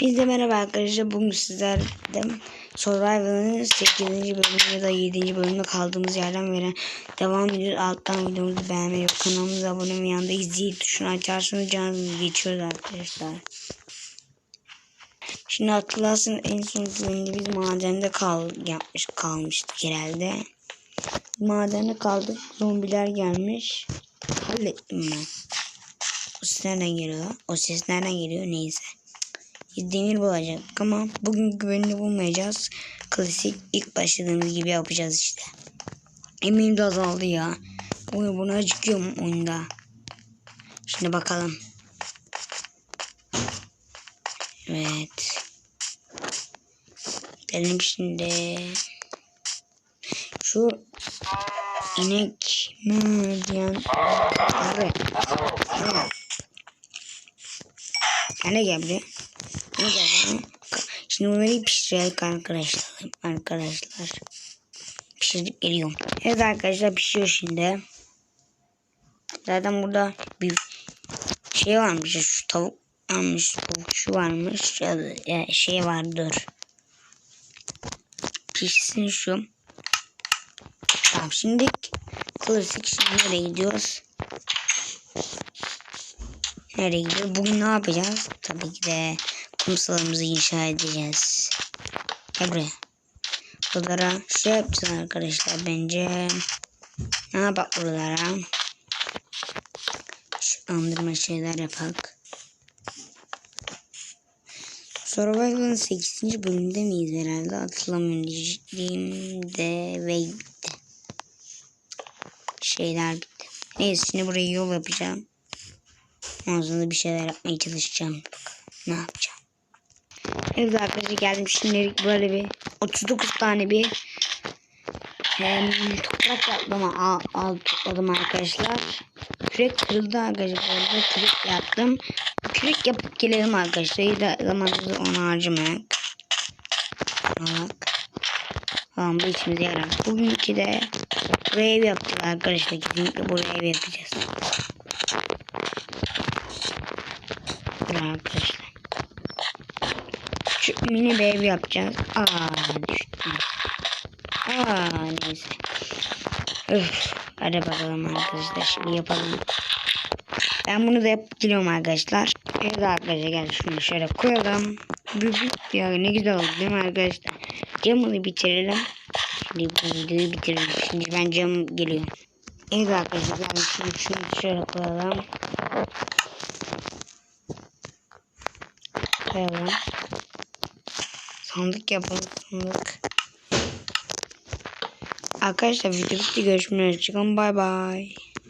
Biz de merhaba arkadaşlar. Bugün sizlerle Survival'ın 8. bölümü ya da 7. bölümde kaldığımız yerden veren devam ediyoruz. Alttan videomuzu beğenmeyi, kanalımıza abone olmayı, yanında izleyi tuşunu açarsanız canınızı geçiyoruz arkadaşlar. Şimdi hatırlarsın en son bölümde biz madende kal yapmış kalmıştık herhalde. Madende kaldık. Zombiler gelmiş. Hallettim ben. O ses nereden geliyor? O ses nereden geliyor? Neyse. Demir bulacak ama bugün güvenini bulmayacağız. Klasik ilk başladığımız gibi yapacağız işte. Eminim de azaldı ya. Bugün buna acıkıyorum oyunda. Şimdi bakalım. Evet. Gidelim şimdi. Şu inek mi diyen. Sen de gel. Ne gel Şimdi bunları pişirelim arkadaşlar. Arkadaşlar. Pişirip geliyorum. Evet arkadaşlar pişiyor şimdi. Zaten burada bir şey varmış. Şu tavuk varmış. Şu varmış. Ya şey vardır. Pişsin şu. Tamam şimdi klasik şimdi nereye gidiyoruz? Nereye gidiyoruz? Bugün ne yapacağız? Tabii ki de kumsalımızı inşa edeceğiz. Gel buraya. Buralara şey yapacağız arkadaşlar bence. Ne yapak buralara? Şu andırma şeyler yapak. Survival'ın 8. bölümünde miyiz herhalde hatırlamıyorum diyeceğimde ve bitti. Şeyler bitti. Neyse şimdi buraya yol yapacağım. Ondan sonra bir şeyler yapmaya çalışacağım. Bakalım ne yapacağım. Evet arkadaşlar geldim şimdilik böyle bir 39 tane bir hem, toprak yaptım al, al topladım arkadaşlar. Kürek kırıldı arkadaşlar. Orada kürek yaptım. Kürek yapıp gelelim arkadaşlar. De zamanımızı ona harcamayak. Bak. Tamam bu işimize yarar. Bugünkü de buraya ev yaptık arkadaşlar. Kesinlikle buraya ev yapacağız. Arkadaşlar. Mini bir ev yapacağız. Aa düştüm. Aa neyse. Üf. Hadi bakalım arkadaşlar şimdi yapalım. Ben bunu da yapıp geliyorum arkadaşlar. Evet arkadaşlar gel şunu şöyle koyalım. Büyük ya ne güzel oldu değil mi arkadaşlar? Camını bitirelim. Şimdi bu videoyu bitirelim. Şimdi ben cam geliyorum. Evet arkadaşlar gel şunu, şunu şöyle koyalım. Koyalım. Sandık yapalım sandık. Arkadaşlar video bitti görüşmek üzere. Bay bay.